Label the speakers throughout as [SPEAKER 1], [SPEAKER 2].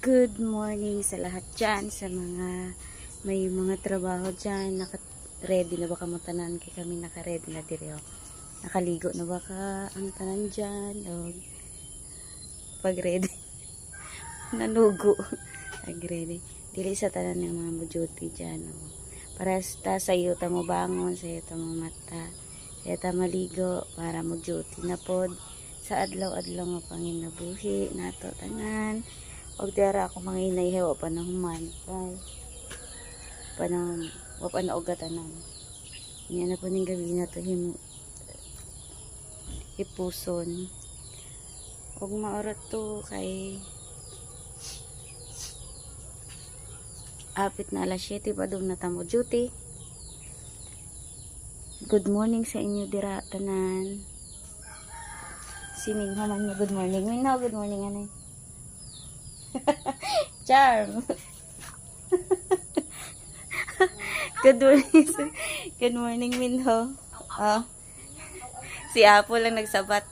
[SPEAKER 1] Good morning sa lahat dyan, sa mga may mga trabaho dyan. Naka, ready na ba ka mo tanan? Kay kami naka-ready na diri. oh. Nakaligo na ba ka ang tanan dyan? O, pag ready, nanugo. Pag ready. Dili sa tanan ng mga duty dyan. Oh. Para ta sa iyo ta mo bangon, sa iyo ta mo mata. Sa ta maligo para mo duty na pod sa adlaw-adlaw nga panginabuhi nato tanan og dara ako manginay hewa pa na human kay panang wa pa na og niya na po ning gabi na to him ipuson. Og maorat to kay apit na alas 7 pa doon na tamo duty. Good morning sa inyo dira tanan. Si Ming man niya good morning. Minho good morning anay Charm. Good morning. Good morning, Minho. Oh. Si Apo lang nagsabat.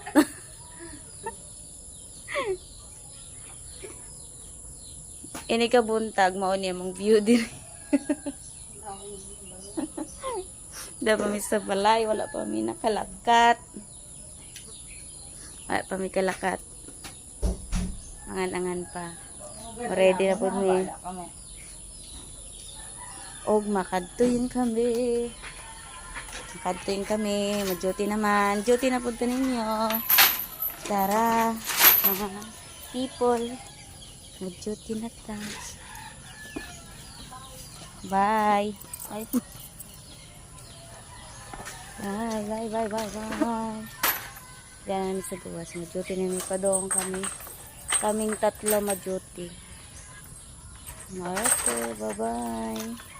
[SPEAKER 1] Ini ka buntag, mao niya mong view diri. Da pa mi sa balay, wala pa mi nakalakat. Wala pa mi kalakat. Angan-angan pa. Ready na po mi. Og makadtuyin kami. Makadtuyin kami. Mag-duty naman. Duty na po ninyo. Tara. Mga people. Mag-duty na ta. Bye. Bye. Bye, bye, bye, bye, bye. Diyan namin sa gawas. Mag-duty na mi pa doon kami. Kaming tatlo mag-duty. Okay, bye-bye.